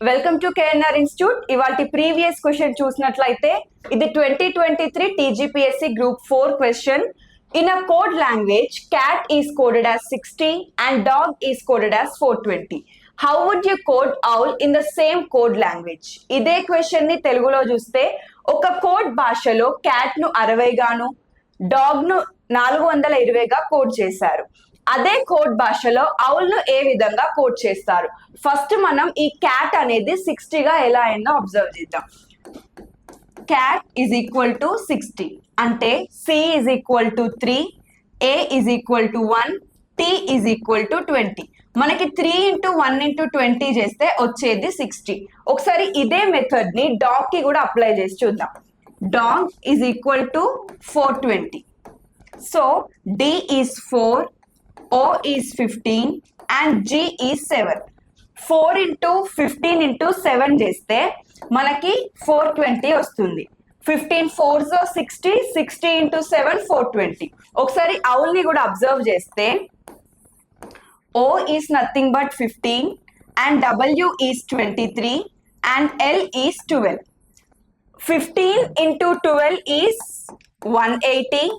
Welcome to KNR institute ఇవాళ previous question చూసినట్లయితే ఇది twenty twenty three TGPSC group four question in a code language cat is coded as sixty and dog is coded as four twenty how would you code owl in the same code language ఇదే క్వశ్చన్ని తెలుగులో చూస్తే ఒక code భాషలో క్యాట్ను అరవై గాను డాగ్ను నాలుగు వందల ఇరవైగా కోడ్ చేశారు. అదే కోడ్ భాషలో అవుల్ను ఏ విధంగా కోడ్ చేస్తారు? ఫస్ట్ మనం ఈ క్యాట్ అనేది సిక్స్టీగా ఎలా అయిందో అబ్జర్వ్ చేద్దాం. Cat is equal to sixty అంటే C is equal to three A is equal to one T is equal to twenty మనకి three into one into twenty చేస్తే వచ్చేది సిక్స్టీ ఒకసారి ఇదే మెథడ్ని డాగ్కి కూడా అప్లై చేసి చూద్దాం. Dog is equal to four twenty so D is four O is fifteen and G is seven four into fifteen into seven చేస్తే మనకి ఫోర్ ట్వంటీ వస్తుంది ఫిఫ్టీన్ ఫోర్ జో sixty sixty into seven four twenty ఒకసారి అవుల్ని కూడా observe చేస్తే O is nothing but 15 and W is 23 and L is 12. 15 into 12 is 180.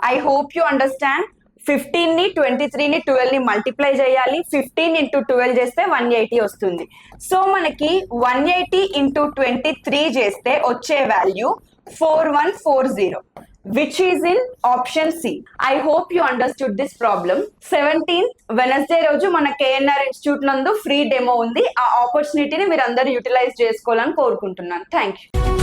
I hope you understand. 15 ని twenty త్రీని ట్వెల్వ్ని మల్టిప్లై చేయాలి. ఫిఫ్టీన్ ఇంటూ ట్వెల్వ్ చేస్తే వన్ ఎయిటీ వస్తుంది. సో మనకి one eighty into twenty three చేస్తే వచ్చే value four one four zero which is in option C I hope you understood this problem seventeenth Wednesday రోజు మన కేఎన్ఆర్ ఇన్స్టిట్యూట్ నందు free demo ఉంది. ఆ ఆపర్చునిటీని మీరు అందరూ యూటిలైజ్ చేసుకోవాలని కోరుకుంటున్నాను. Thank you